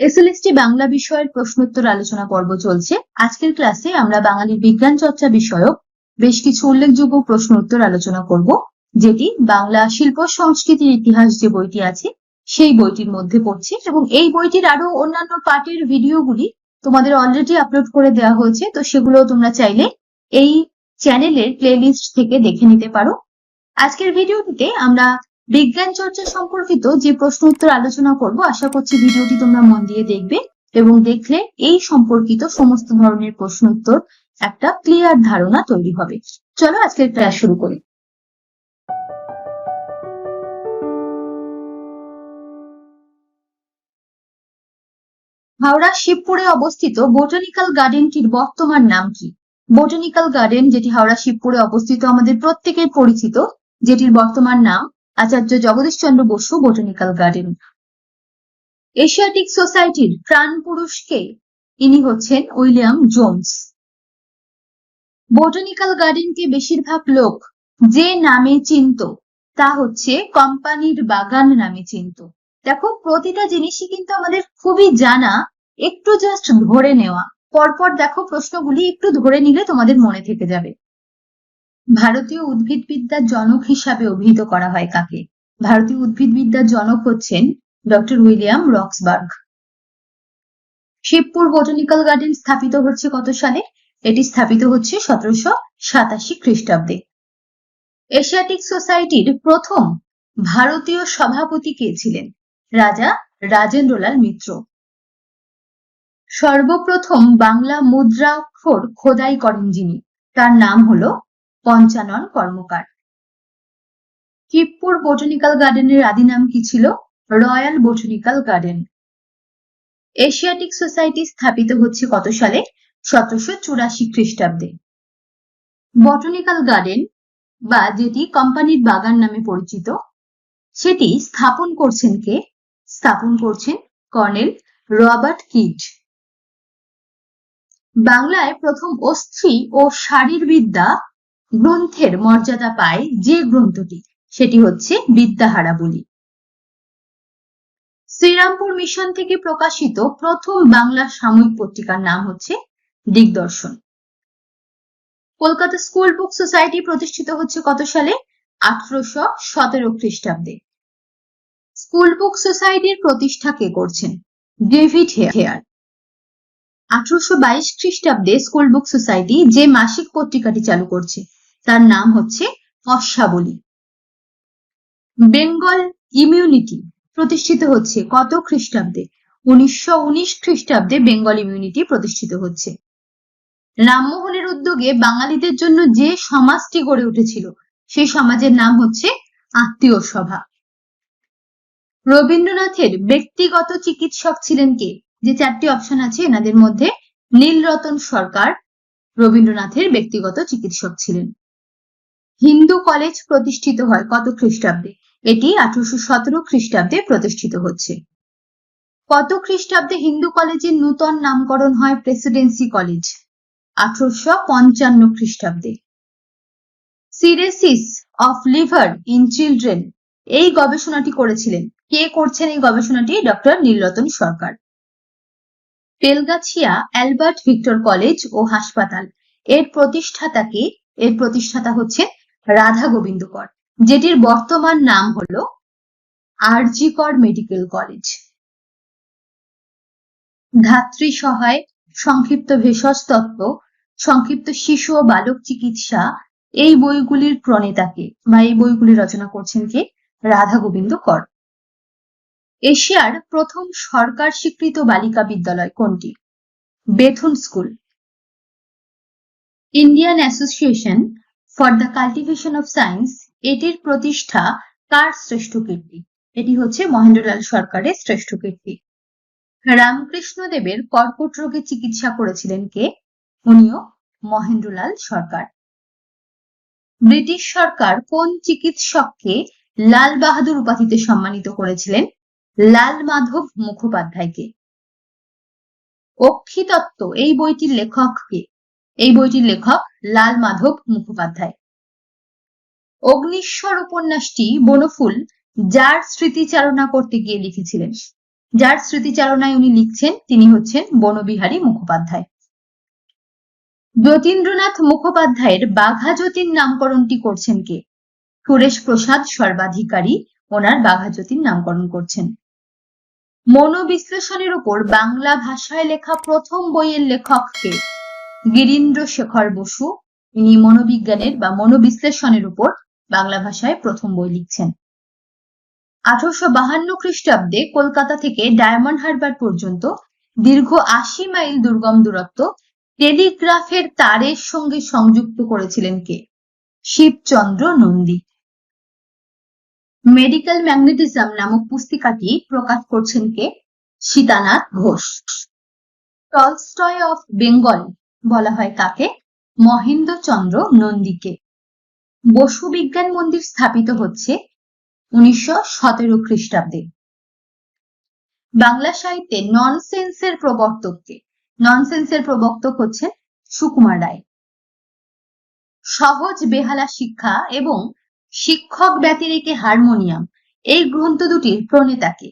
SLST Bangla বিষয়ের প্রশ্নোত্তর আলোচনা পর্ব চলছে। আজকের ক্লাসে আমরা বাঙালির বিজ্ঞান চর্চা বিষয়ক বেশ কিছু উল্লেখযোগ্য প্রশ্ন উত্তর আলোচনা করব, যেটি বাংলা শিল্প সংস্কৃতির ইতিহাস যে বইটি আছে, সেই বইটির মধ্যে পড়ছে এবং এই বইটির আরও অন্যান্য পার্টের ভিডিওগুলি তোমাদের অলরেডি আপলোড করে দেওয়া হয়েছে, তো সেগুলো তোমরা চাইলে এই চ্যানেলের প্লেলিস্ট থেকে দেখে নিতে পারো। আজকের ভিডিওটিতে আমরা বিজ্ঞান চর্চা সম্পর্কিত যে প্রশ্ন উত্তর আলোচনা করব, আশা করছি ভিডিওটি তোমরা মন দিয়ে দেখবে এবং দেখলে এই সম্পর্কিত সমস্ত ধরনের প্রশ্ন উত্তর একটা ক্লিয়ার ধারণা তৈরি হবে। চলো আজকের ক্লাস শুরু করি। হাওড়া শিবপুরে অবস্থিত বোটানিক্যাল গার্ডেনটির বর্তমান নাম কি? বোটানিক্যাল গার্ডেন, যেটি হাওড়া শিবপুরে অবস্থিত, আমাদের প্রত্যেকের পরিচিত, যেটির বর্তমান নাম Acharya Jagadish Chandra Basu botanical garden. Asiatic সোসাইটির প্রাণ পুরুষকে ইনি হচ্ছেন উইলিয়াম জোন্স বোটানিক্যাল গার্ডেনকে বেশিরভাগ লোক যে নামে চিনত, তা হচ্ছে কোম্পানির বাগান নামে চিনত। দেখো, প্রতিটা জিনিসই কিন্তু আমাদের খুবই জানা, একটু জাস্ট ধরে নেওয়া। পরপর দেখো প্রশ্নগুলি একটু ধরে নিলে তোমাদের মনে থেকে যাবে। ভারতীয় উদ্ভিদবিদ্যার জনক হিসাবে অভিহিত করা হয় কাকে? ভারতীয় উদ্ভিদবিদ্যার জনক হচ্ছেন doctor William Roxburgh. Shibpur botanical garden স্থাপিত হচ্ছে কত সালে? এটি স্থাপিত হচ্ছে সতেরোশো সাতাশি খ্রিস্টাব্দে। এশিয়াটিক সোসাইটির প্রথম ভারতীয় সভাপতি কে ছিলেন? রাজা রাজেন্দ্রলাল মিত্র। সর্বপ্রথম বাংলা মুদ্রাক্ষর খোদাই করেন যিনি। তার নাম হলো পঞ্চানন কর্মকার। কিপ্পুর বোটানিক্যাল গার্ডেনের আদি নাম কি ছিল? Royal botanical garden. Asiatic society স্থাপিত হচ্ছে কত সালে? সতেরোশো চুরাশি খ্রিস্টাব্দে। বটানিক্যাল গার্ডেন বা যেটি কোম্পানির বাগান নামে পরিচিত, সেটি স্থাপন করছেন কে? স্থাপন করছেন কর্নেল রবার্ট কিড বাংলায় প্রথম অস্থি ও শারীরবিদ্যা গ্রন্থের মর্যাদা পায় যে গ্রন্থটি, সেটি হচ্ছে বিদ্যাহারা বলি। শ্রীরামপুর মিশন থেকে প্রকাশিত প্রথম বাংলা সাময়িক পত্রিকার নাম হচ্ছে Digdarshan. Kolkata school book society প্রতিষ্ঠিত হচ্ছে কত সালে? আঠারোশো সতেরো খ্রিস্টাব্দে। স্কুল বুক সোসাইটির প্রতিষ্ঠা কে করছেন? David Hare. আঠারোশো বাইশ খ্রিস্টাব্দে স্কুল বুক সোসাইটি যে মাসিক পত্রিকাটি চালু করছে তার নাম হচ্ছে অশ্বাবলী বেঙ্গল ইমিউনিটি প্রতিষ্ঠিত হচ্ছে কত খ্রিস্টাব্দে? উনিশশো উনিশ খ্রিস্টাব্দে বেঙ্গল ইমিউনিটি প্রতিষ্ঠিত হচ্ছে। রামমোহনের উদ্যোগে বাঙালিদের জন্য যে সমাজটি গড়ে উঠেছিল, সেই সমাজের নাম হচ্ছে আত্মীয় সভা রবীন্দ্রনাথের ব্যক্তিগত চিকিৎসক ছিলেন কে? যে চারটি অপশন আছে, এনাদের মধ্যে নীলরতন সরকার, রবীন্দ্রনাথের ব্যক্তিগত চিকিৎসক ছিলেন। হিন্দু কলেজ প্রতিষ্ঠিত হয় কত খ্রিস্টাব্দে? এটি আঠারোশো সতেরো খ্রিস্টাব্দে প্রতিষ্ঠিত হচ্ছে। কত খ্রিস্টাব্দে হিন্দু কলেজের নূতন নামকরণ হয় প্রেসিডেন্সি কলেজ আঠারোশো পঞ্চান্ন খ্রিস্টাব্দে। Cirrhosis of liver in children এই গবেষণাটি করেছিলেন। কে করছেন এই গবেষণাটি? Doctor Nilratan Sarkar. Telgachia Albert Victor college ও হাসপাতাল। এর প্রতিষ্ঠাতাকে এর প্রতিষ্ঠাতা হচ্ছে রাধা গোবিন্দ কর যেটির বর্তমান নাম হলো আরজিকর মেডিকেল কলেজ। ধাত্রী সহায়, সংক্ষিপ্ত ভেষজ তত্ত্ব, সংক্ষিপ্ত শিশু ও বালক চিকিৎসা, এই বইগুলির প্রণেতাকে বা এই বইগুলি রচনা করছেন কে? রাধা গোবিন্দ কর এশিয়ার প্রথম সরকার স্বীকৃত বালিকা বিদ্যালয় কোনটি? Bethune school. Indian association for the cultivation of science এটির প্রতিষ্ঠা কার শ্রেষ্ঠ কীর্তি এটি হচ্ছে মহেন্দ্রলাল সরকারের শ্রেষ্ঠ কীর্তি রামকৃষ্ণ দেবের কর্কট রোগে চিকিৎসা করেছিলেন কে? উনিও মহেন্দ্রলাল সরকার। ব্রিটিশ সরকার কোন চিকিৎসককে লাল বাহাদুর উপাধিতে সম্মানিত করেছিলেন? লাল মাধব মুখোপাধ্যায়কে। অক্ষিতত্ত্ব, এই বইটির লেখক কে? এই বইটির লেখক লাল মাধব মুখোপাধ্যায়। অগ্নিশ্বর উপন্যাসটি বনফুল, যার স্মৃতিচারণা করতে গিয়ে লিখেছিলেন। যার স্মৃতিচারণায় উনি লিখছেন, তিনি হচ্ছেন বনবিহারী মুখোপাধ্যায়। যতীন্দ্রনাথ মুখোপাধ্যায়ের বাঘা যতীন নামকরণটি করছেন কে? সুরেশ প্রসাদ সর্বাধিকারী, ওনার বাঘা যতীন নামকরণ করছেন। মনোবিশ্লেষণের উপর বাংলা ভাষায় লেখা প্রথম বইয়ের লেখক কে? গিরীন্দ্র শেখর বসু, ইনি মনোবিজ্ঞানের বা মনোবিশ্লেষণের উপর বাংলা ভাষায় প্রথম বই লিখছেন। আঠারোশো বাহান্ন খ্রিস্টাব্দে কলকাতা থেকে ডায়মন্ড হারবার পর্যন্ত দীর্ঘ আশি মাইল দুর্গম দূরত্ব টেলিগ্রাফের তারের সঙ্গে সংযুক্ত করেছিলেন কে? শিবচন্দ্র নন্দী। মেডিকেল ম্যাগনেটিজম নামক পুস্তিকাটি প্রকাশ করছেন কে? সীতানাথ ঘোষ। টলস্টয় অফ বেঙ্গল বলা হয় কাকে মহেন্দ্রচন্দ্র নন্দীকে। বসু বিজ্ঞান মন্দির স্থাপিত হচ্ছে উনিশশো সতেরো খ্রিস্টাব্দে। বাংলা সাহিত্যে ননসেন্সের প্রবর্তককে ননসেন্সের প্রবর্তক হচ্ছেন সুকুমার রায়। সহজ বেহালা শিক্ষা এবং শিক্ষক ব্যতিরেকে হারমোনিয়াম, এই গ্রন্থ দুটির প্রণেতাকে।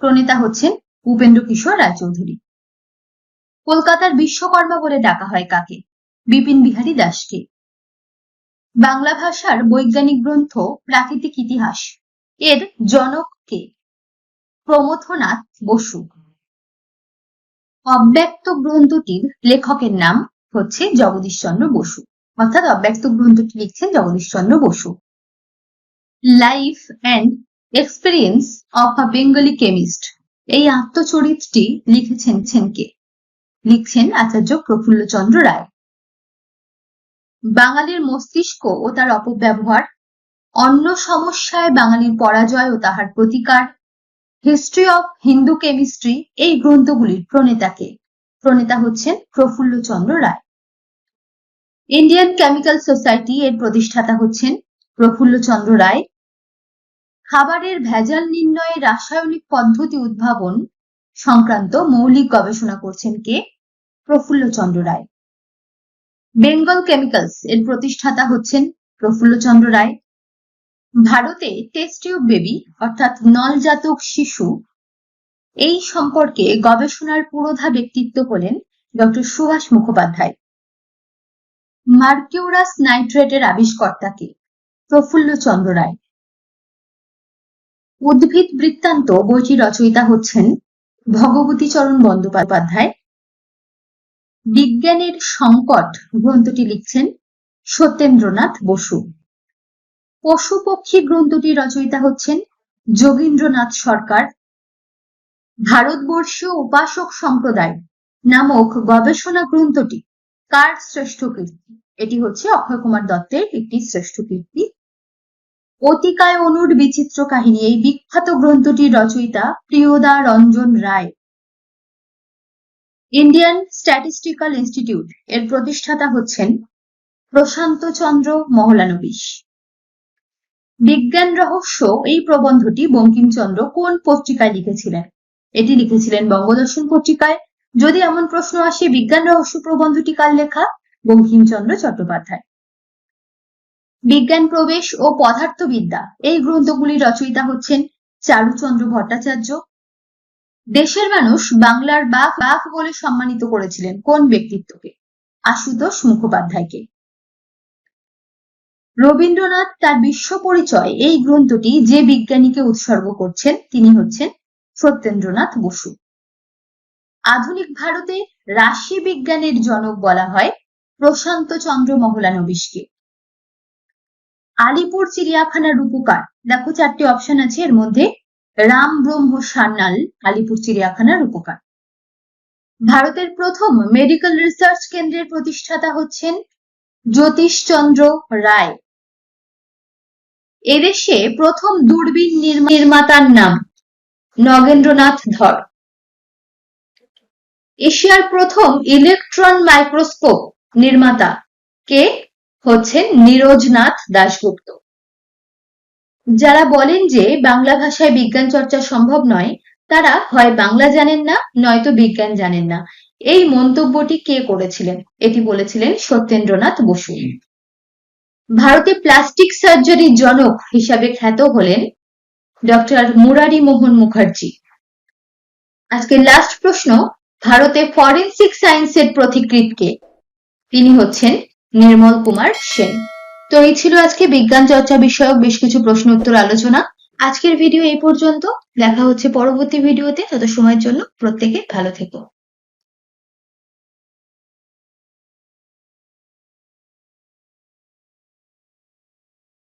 প্রণেতা হচ্ছেন উপেন্দ্র কিশোর রায়চৌধুরী। কলকাতার বিশ্বকর্মা বলে ডাকা হয় কাকে? বিপিন বিহারী দাসকে। বাংলা ভাষার বৈজ্ঞানিক গ্রন্থ, প্রাকৃতিক ইতিহাস। এর জনক কে? প্রমথনাথ বসু। অব্যক্ত গ্রন্থটির লেখকের নাম হচ্ছে জগদীশচন্দ্র বসু। অর্থাৎ অব্যক্ত গ্রন্থটি লিখছেন Jagadishchandra Basu. Life and experience of a Bengali chemist. এই আত্মচরিত্রটি লিখেছেন কে লিখছেন আচার্য প্রফুল্লচন্দ্র রায়। বাঙালির মস্তিষ্ক ও তার অপব্যবহার অন্য সমস্যায় বাঙালির পরাজয় ও তাহার প্রতিকার হিস্ট্রি অফ হিন্দু কেমিস্ট্রি এই গ্রন্থগুলির প্রণেতাকে। প্রণেতা হচ্ছেন Prafullachandra Ray. Indian chemical society এর প্রতিষ্ঠাতা হচ্ছেন প্রফুল্লচন্দ্র রায়। খাবারের ভেজাল নির্ণয়ে রাসায়নিক পদ্ধতি উদ্ভাবন সংক্রান্ত মৌলিক গবেষণা করছেন কে? প্রফুল্লচন্দ্র রায়। বেঙ্গল কেমিক্যালস এর প্রতিষ্ঠাতা হচ্ছেন প্রফুল্লচন্দ্র রায়। ভারতে টেস্ট টিউব বেবি অর্থাৎ নলজাতক শিশু, এই সম্পর্কে গবেষণার পুরোধা ব্যক্তিত্ব হলেন ডক্টর সুভাষ মুখোপাধ্যায়। মার্কিউরাস নাইট্রেটের আবিষ্কর্তাকে প্রফুল্লচন্দ্র রায়। উদ্ভিদ বৃত্তান্ত বইটি রচয়িতা হচ্ছেন ভগবতীচরণ বন্দ্যোপাধ্যায়। বিজ্ঞানের সংকট গ্রন্থটি লিখছেন সত্যেন্দ্রনাথ বসু। পশু পক্ষী গ্রন্থটি রচয়িতা হচ্ছেন যোগীন্দ্রনাথ সরকার। ভারতবর্ষীয় উপাসক সম্প্রদায় নামক গবেষণা গ্রন্থটি কার শ্রেষ্ঠ কীর্তি? এটি হচ্ছে অক্ষয় কুমার দত্তের একটি শ্রেষ্ঠ কীর্তি। অতিকায় অনুর বিচিত্র কাহিনী, এই বিখ্যাত গ্রন্থটির রচয়িতা Priyada Ranjan Ray. Indian statistical institute এর প্রতিষ্ঠাতা হচ্ছেন প্রশান্ত চন্দ্র মহলানবিশ। বিজ্ঞান রহস্য, এই প্রবন্ধটি বঙ্কিমচন্দ্র কোন পত্রিকায় লিখেছিলেন? এটি লিখেছিলেন বঙ্গদর্শন পত্রিকায়। যদি এমন প্রশ্ন আসে, বিজ্ঞান রহস্য প্রবন্ধটি কার লেখা? বঙ্কিমচন্দ্র চট্টোপাধ্যায়। বিজ্ঞান প্রবেশ ও পদার্থবিদ্যা, এই গ্রন্থগুলির রচয়িতা হচ্ছেন চারুচন্দ্র ভট্টাচার্য। দেশের মানুষ বাংলার বাঘ বাঘ বলে সম্মানিত করেছিলেন কোন ব্যক্তিত্বকে? আশুতোষ মুখোপাধ্যায়কে। রবীন্দ্রনাথ তার বিশ্ব পরিচয় এই গ্রন্থটি যে বিজ্ঞানীকে উৎসর্গ করছেন তিনি হচ্ছেন সত্যেন্দ্রনাথ বসু। আধুনিক ভারতে রাশি বিজ্ঞানের জনক বলা হয় প্রশান্ত চন্দ্র মহলানবিশকে। আলিপুর চিড়িয়াখানার রূপকার। দেখো চারটি অপশন আছে, এর মধ্যে রাম ব্রহ্ম সান্যাল, আলিপুর চিড়িয়াখানার উপকার। ভারতের প্রথম মেডিকেল রিসার্চ কেন্দ্রের প্রতিষ্ঠাতা হচ্ছেন জ্যোতিষচন্দ্র রায়। এদেশে প্রথম দূরবীন নির্মাতার নাম নগেন্দ্রনাথ ধর। এশিয়ার প্রথম ইলেকট্রন মাইক্রোস্কোপ নির্মাতা কে হচ্ছেন নীরজনাথ দাশগুপ্ত। যারা বলেন যে বাংলা ভাষায় বিজ্ঞান চর্চা সম্ভব নয় তারা হয় বাংলা জানেন না নয়তো বিজ্ঞান জানেন না। এই মন্তব্যটি কে করেছিলেন? এটি বলেছিলেন সত্যেন্দ্রনাথ বসু। ভারতে প্লাস্টিক সার্জারির জনক হিসাবে খ্যাত হলেন ডক্টর মুরারি মোহন মুখার্জি। আজকের লাস্ট প্রশ্ন ভারতে ফরেনসিক সায়েন্সের কে তিনি হচ্ছেন নির্মল কুমার সেন। তো এই ছিল আজকে বিজ্ঞান চর্চা বিষয়ক বেশ কিছু প্রশ্ন উত্তর আলোচনা। আজকের ভিডিও এই পর্যন্ত। দেখা হচ্ছে পরবর্তী ভিডিওতে। তত সময়ের জন্য প্রত্যেকে ভালো থেকো।